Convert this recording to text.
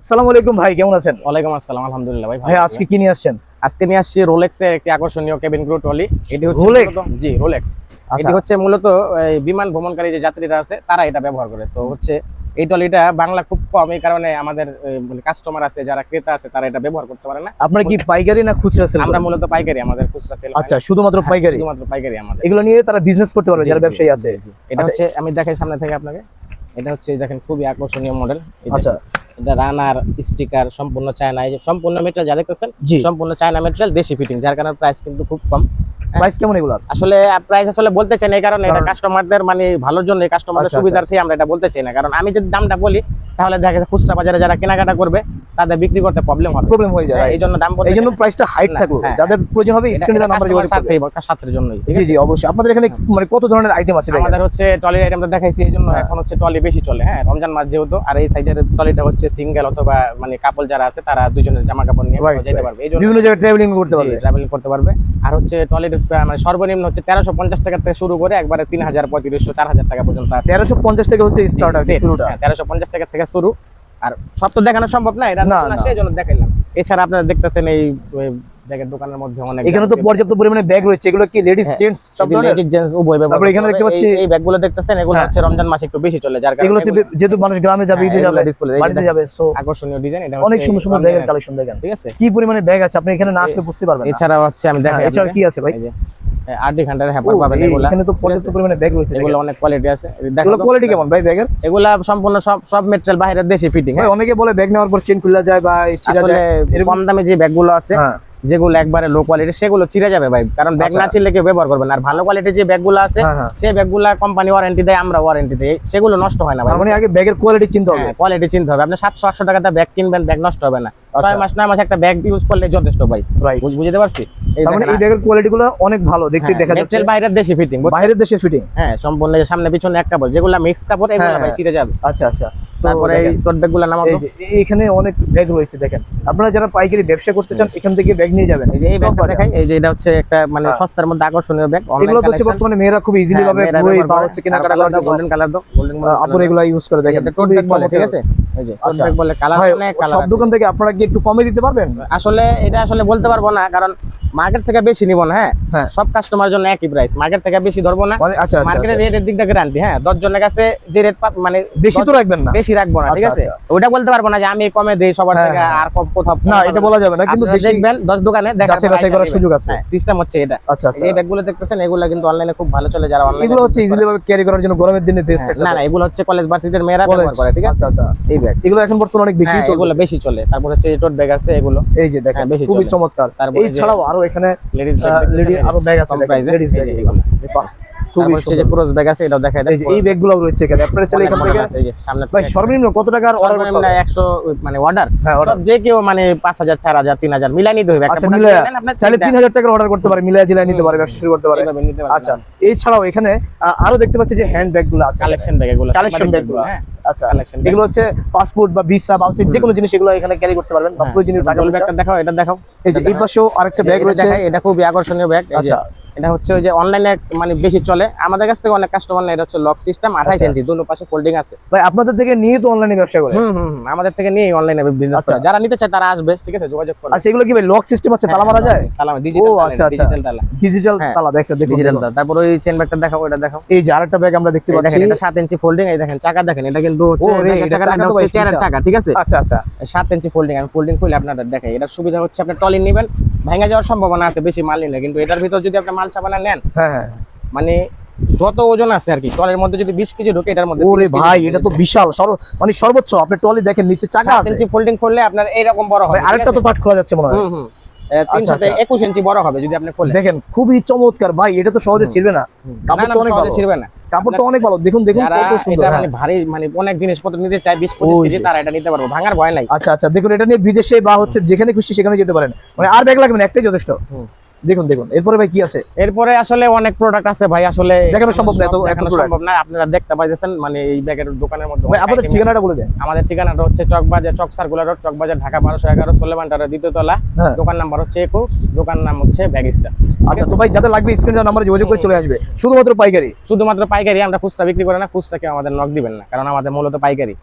আসসালামু আলাইকুম ভাই কেমন আছেন? ওয়ালাইকুম আসসালাম আলহামদুলিল্লাহ ভাই ভাই আজকে কি নিয়ে আসছেন? আজকে নিয়ে আসছি রোলেক্স এর একটি আকর্ষণীয় কেবিন ক্রু ট্রলি এটি হচ্ছে Rolex? জি রোলেক্স আচ্ছা। এটি হচ্ছে মূলত এই বিমান ভ্রমণকারী যে যাত্রীরা আছে তারা এটা ব্যবহার করে। তো হচ্ছে এই ট্রলিটা বাংলা খুব কম এই কারণে আমাদের কাস্টমার আছে যারা ক্রেতা আছে তারা এটা ব্যবহার করতে পারে না। আপনার কি পাইকারি না খুচরা সেল আমরা মূলত পাইকারি আমাদের খুচরা সেল আচ্ছা শুধুমাত্র পাইকারি? শুধুমাত্র পাইকারি আমাদের। এগুলো নিয়ে তারা বিজনেস করতে পারবে যারা ব্যবসায়ী আছে। এটা আচ্ছা। হচ্ছে আমি দেখাই সামনে থেকে আপনাকে। এটা হচ্ছে দেখেন খুবই আকর্ষণীয় মডেল আচ্ছা। এটা রানার স্টিকার সম্পূর্ণ চায়না এই যে সম্পূর্ণ মেটেরিয়াল যা দেখতেছেন সম্পূর্ণ চায়না মেটেরিয়াল দেশি ফিটিং যার কারণে প্রাইস কিন্তু খুব কম। প্রাইস কেমন এগুলো আসলে প্রাইস আসলে বলতে চাই না এই কারণে এটা কাস্টমারদের মানে ভালোর জন্য কাস্টমারদের আচ্ছা, সুবিধার্থে আমরা এটা বলতে চাই না। কারণ আমি যদি দামটা বলি তাহলে দেখা যাচ্ছে খুচরা বাজারে যারা কেনাকাটা করবে তাদের বিক্রি করতে প্রবলেম হবে। প্রবলেম হয়ে যায়। এই জন্য দাম বলতে এই জন্য প্রাইসটা হাইট থাকল। হ্যাঁ, যাদের প্রয়োজন হবে স্ক্রিনে নাম্বার যোগাযোগ করবে। জন্যই জি আছে? জি অবশ্যই। আপনাদের এখানে মানে কত ধরনের আইটেম আছে আমাদের হচ্ছে ট্রলির আইটেমটা দেখাইছি এই জন্য হ্যাঁ। এখন হচ্ছে ট্রলি বেশি চলে হ্যাঁ রমজান মাস যেহেতু আর এই সাইডের ট্রলিটা হচ্ছে সিঙ্গেল অথবা মানে কাপল যারা আছে তারা দুজনের জামা কাপড় নিয়ে যেতে পারবে। এই জন্য বিভিন্ন জায়গায় ট্রাভেলিং করতে পারবে। ট্রাভেল করতে পারবে। আর হচ্ছে টয়লেট মানে সর্বনিম্ন হচ্ছে তেরোশো পঞ্চাশ টাকা থেকে শুরু করে একবারে তিন হাজার পঁয়ত্রিশশো চার হাজার টাকা পর্যন্ত তেরোশো পঞ্চাশ থেকে হচ্ছে স্টার্ট আছে শুরুটা। হ্যাঁ, তেরোশো পঞ্চাশ টাকা থেকে শুরু। আর সব তো দেখানো সম্ভব না এটা না। সেই জন্য দেখাইলাম। এছাড়া আপনারা দেখতেছেন এই ব্যাগের দোকানের মধ্যে অনেক এখানে তো পর্যাপ্ত পরিমাণে ব্যাগ রয়েছে এগুলো কি লেডিস হ্যাঁ, জেন্টস সব ধরনের? লেডিস জেন্টস উভয় ব্যবহার তারপরে এখানে দেখতে। পাচ্ছি- এই- ব্যাগগুলো দেখতেছেন এগুলো হ্যাঁ। হচ্ছে রমজান মাসে একটু বেশি চলে যার এগুলো কারণে হচ্ছে যেহেতু মানুষ গ্রামে যাবে ঈদে হ্যাঁ, যাবে এগুলো বাড়িতে যাবে সো আকর্ষণীয় ডিজাইন এটা অনেক সুন্দর সুন্দর ব্যাগের কালেকশন দেখেন। ঠিক আছে? কি পরিমাণে ব্যাগ আছে আপনি এখানে না আসলে বুঝতে পারবেন এছাড়া হচ্ছে আমি হ্যাঁ, দেখাই এছাড়া কি আছে ভাই? এই ডি ঘণ্টার হ্যাপার পাবেন এগুলা। এখানে তো পর্যাপ্ত পরিমাণে ব্যাগ রয়েছে এগুলো অনেক কোয়ালিটি আছে। এগুলো কোয়ালিটি কেমন ভাই ব্যাগের এগুলা সম্পূর্ণ সব সব মেটেরিয়াল বাইরের দেশি ফিটিং হ্যাঁ। অনেকে বলে ব্যাগ নেওয়ার পর চেন খুলে যায় বা ছিঁড়া যায় এরকম কম দামে যে ব্যাগগুলো আছে হ্যাঁ। যেগুলো একবারে লো কোয়ালিটি সেগুলো চিরে যাবে ভাই। কারণ ব্যাগ আচ্ছা। না ছিঁড়লে কেউ ব্যবহার করবে না। আর ভালো কোয়ালিটির যে ব্যাগগুলো আছে হ্যাঁ, হ্যাঁ। সেই ব্যাগগুলা কোম্পানি ওয়ারেন্টি দেয় আমরা ওয়ারেন্টি দেই। সেগুলো নষ্ট হয় না ভাই। মানে আগে ব্যাগের কোয়ালিটি চিনতে হবে। কোয়ালিটি চিনতে হবে। আপনি সাতশো আটশো টাকাতে ব্যাগ কিনবেন ব্যাগ নষ্ট হবে না। আচ্ছা। ছয় মাস নয় মাস একটা ব্যাগ ইউজ করলে যথেষ্ট ভাই। বুঝতে পারছি? মানে এই ব্যাগের কোয়ালিটি গুলো অনেক ভালো দেখতে দেখা যাচ্ছে। বাইরের দেশি ফিটিং বাইরের দেশের ফিটিং হ্যাঁ সম্পূর্ণ সামনে পিছনে এক কাপড় যেগুলো মিক্স কাপড় এগুলো হ্যাঁ, ভাই হ্যাঁ। চিরে যাবে। আচ্ছা আচ্ছা। তারপরে এই ব্যাগগুলো নামাবো। এই যে এখানে অনেক ব্যাগ রয়েছে দেখেন। আপনারা যারা পাইকারি ব্যবসা করতে চান এখান থেকে ব্যাগ নিয়ে যাবেন। এই যে এই ব্যাগটা দেখাই এই যে এটা হচ্ছে একটা মানে হ্যাঁ। সস্তার মধ্যে আকর্ষণীয় ব্যাগ এগুলো হচ্ছে বর্তমানে মেয়েরা খুব ইজিলি ভাবে বই বা হচ্ছে কেনাকাটা করার জন্য গোল্ডেন কালার দাও গোল্ডেন আপুর এগুলো ইউজ করে দেখেন টোট ব্যাগ বলে ঠিক আছে? এই যে টোট আচ্ছা। ব্যাগ বলে কালার অনেক কালার সব দোকান থেকে আপনারা কি একটু কমে দিতে পারবেন? আসলে এটা আসলে বলতে পারব না কারণ মার্কেট থেকে বেশি নিব না হ্যাঁ? হ্যাঁ। সব কাস্টমার জন্য একই প্রাইস মার্কেট থেকে বেশি ধরবো না। মানে আচ্ছা আচ্ছা মার্কেটের আচ্ছা। রেটের দিকটা গ্যারান্টি হ্যাঁ? দশ জনের কাছে যে রেট মানে বেশি তো রাখবেন না। বেশি রাখব না ঠিক আছে? ওটা বলতে পারব না যে আমি কমে দেই সবার হ্যাঁ, থেকে হ্যাঁ। আর কোথাও না এটা বলা যাবে না কিন্তু দেখবেন দশ দোকানে বাছাই করার সুযোগ আছে। সিস্টেম হচ্ছে এটা। আচ্ছা আচ্ছা। এই ব্যাগগুলো দেখতেছেন এগুলো কিন্তু অনলাইনে খুব ভালো চলে যারা অনলাইনে এগুলো হচ্ছে ইজিলি ভাবে ক্যারি করার জন্য গরমের দিনে বেস্ট না না এগুলো হচ্ছে কলেজ ভার্সিটির মেয়েরা ব্যবহার করে ঠিক আছে? আচ্ছা আচ্ছা। এই ব্যাগ এগুলো এখন বর্তমানে অনেক বেশি হ্যাঁ, এগুলো বেশি চলে। তারপর হচ্ছে টোট ব্যাগ আছে এগুলো। এই যে দেখেন বেশি খুবই চমৎকার। তারপরে এই ছাড়াও আরও এখানে লেডিস আরও ব্যাগ আছে লেডিস ব্যাগ খুবই যে ক্রস ব্যাগ আছে এটাও দেখায় এই এই ব্যাগগুলো রয়েছে এখানে। আপনারা চাইলে এখান থেকে সামনে ভাই সর্বনিম্ন কত টাকার অর্ডার করতে হবে? মানে অর্ডার হ্যাঁ যে কেউ মানে পাঁচ হাজার চার হাজার তিন হাজার মিলাই নিতে হবে। আচ্ছা চাইলে টাকার অর্ডার করতে পারে জিলায় নিতে পারে ব্যবসা শুরু করতে পারে। আচ্ছা এছাড়াও এখানে আরও দেখতে পাচ্ছি যে হ্যান্ড ব্যাগগুলো আছে। কালেকশন ব্যাগ এগুলো কালেকশন ব্যাগগুলো হ্যাঁ। আচ্ছা। এগুলো হচ্ছে পাসপোর্ট বা ভিসা বা হচ্ছে যে কোনো জিনিস এগুলো এখানে ক্যারি করতে পারবেন বা প্রয়োজনীয় টাকা দেখাও এটা দেখাও এই যে এই পাশেও আরেকটা ব্যাগ রয়েছে এটা খুবই আকর্ষণীয় ব্যাগ আচ্ছা। এটা হচ্ছে ওই যে অনলাইনে মানে বেশি চলে। আমাদের কাছ থেকে অনেক কাস্টমার না এটা হচ্ছে লক সিস্টেম আঠাইশ আচ্ছা। ইঞ্চি দুটো পাশে ফোল্ডিং আছে। ভাই আপনাদের থেকে নিয়ে তো অনলাইনে ব্যবসা করে? হুম আমাদের থেকে নিয়ে অনলাইনে বিজনেস আচ্ছা। করে। যারা নিতে চায় তারা আসবে ঠিক আছে যোগাযোগ করবে। আচ্ছা এগুলো কি ভাই লক সিস্টেম আছে তালা মারা যায়? তালা ও ডিজিটাল আচ্ছা আচ্ছা। ডিজিটাল তালা। ডিজিটাল হ্যাঁ, তালা দেখো দেখুন ডিজিটাল তালা। তারপর ওই চেন ব্যাগটা দেখাও ওটা দেখাও। এই যে আরেকটা ব্যাগ আমরা দেখতে পাচ্ছি। এটা সাত ইঞ্চি ফোল্ডিং এই দেখেন চাকা দেখেন এটা কিন্তু ও এটা চাকা চাকা ঠিক আছে? আচ্ছা আচ্ছা। সাত ইঞ্চি ফোল্ডিং আমি ফোল্ডিং খুলে আপনাদের দেখাই। এটার সুবিধা হচ্ছে আপনি টলি নেবেন ভেঙে যাওয়ার সম্ভাবনা আছে বেশি মাল নিলে। কিন্তু এটার ভিতর যদি আপনি মাল সাবানা নেন হ্যাঁ হ্যাঁ। মানে যত ওজন আছে আর কি টলের মধ্যে যদি বিশ কেজি ঢোকে এটার মধ্যে ওরে ভাই এটা তো বিশাল মানে সর্বোচ্চ আপনি টলি দেখেন নিচে চাকা আছে। ইঞ্চি ফোল্ডিং করলে আপনার এইরকম বড় হবে আরেকটা তো পার্ট খোলা যাচ্ছে মনে হয়। হুম হুম। এ, তিন আচ্ছা, সাথে আচ্ছা। একুশ ইঞ্চি বড় হবে যদি আপনি খোলেন। দেখেন খুবই চমৎকার ভাই এটা তো সহজে ছিড়বে না। কাপড় তো অনেক সহজে ভালো। ছিড়বে না। কাপড় তো অনেক ভালো দেখুন দেখুন কত সুন্দর হ্যাঁ। মানে ভারী মানে অনেক জিনিসপত্র নিতে চাই 20 25 কেজি। তারা এটা নিতে পারব ভাঙার ভয় নাই আচ্ছা আচ্ছা দেখুন এটা নিয়ে বিদেশে বা হচ্ছে যেখানে খুশি সেখানে যেতে পারেন মানে আর ব্যাগ লাগবে না একটাই যথেষ্ট। দেখুন দেখুন। এরপরে ভাই কি আছে? এরপরে আসলে অনেক প্রোডাক্ট আছে ভাই আসলে দেখানো সম্ভব না, এত- এত সম্ভব না আপনারা দেখতে পাইতেছেন মানে এই ব্যাগের দোকানের মধ্যে ভাই আপনাদের ঠিকানাটা বলে দেন। আমাদের ঠিকানাটা হচ্ছে চকবাজার চক সার্কুলার রোড চকবাজার ঢাকা বারোশো এগারো সোলেমান টাওয়ার দ্বিতীয় তলা। হ্যাঁ। দোকান নাম্বার হচ্ছে একুশ দোকান নাম হচ্ছে ব্যাগিস্টার আচ্ছা তো ভাই যাদের লাগবে স্ক্রিনে দেওয়া নাম্বারে যোগাযোগ করে চলে আসবে। শুধুমাত্র পাইকারি? শুধুমাত্র পাইকারি আমরা খুচরা বিক্রি করে না খুচরা কেউ আমাদের নক দিবেন না কারণ আমাদের মূলত পাইকারি।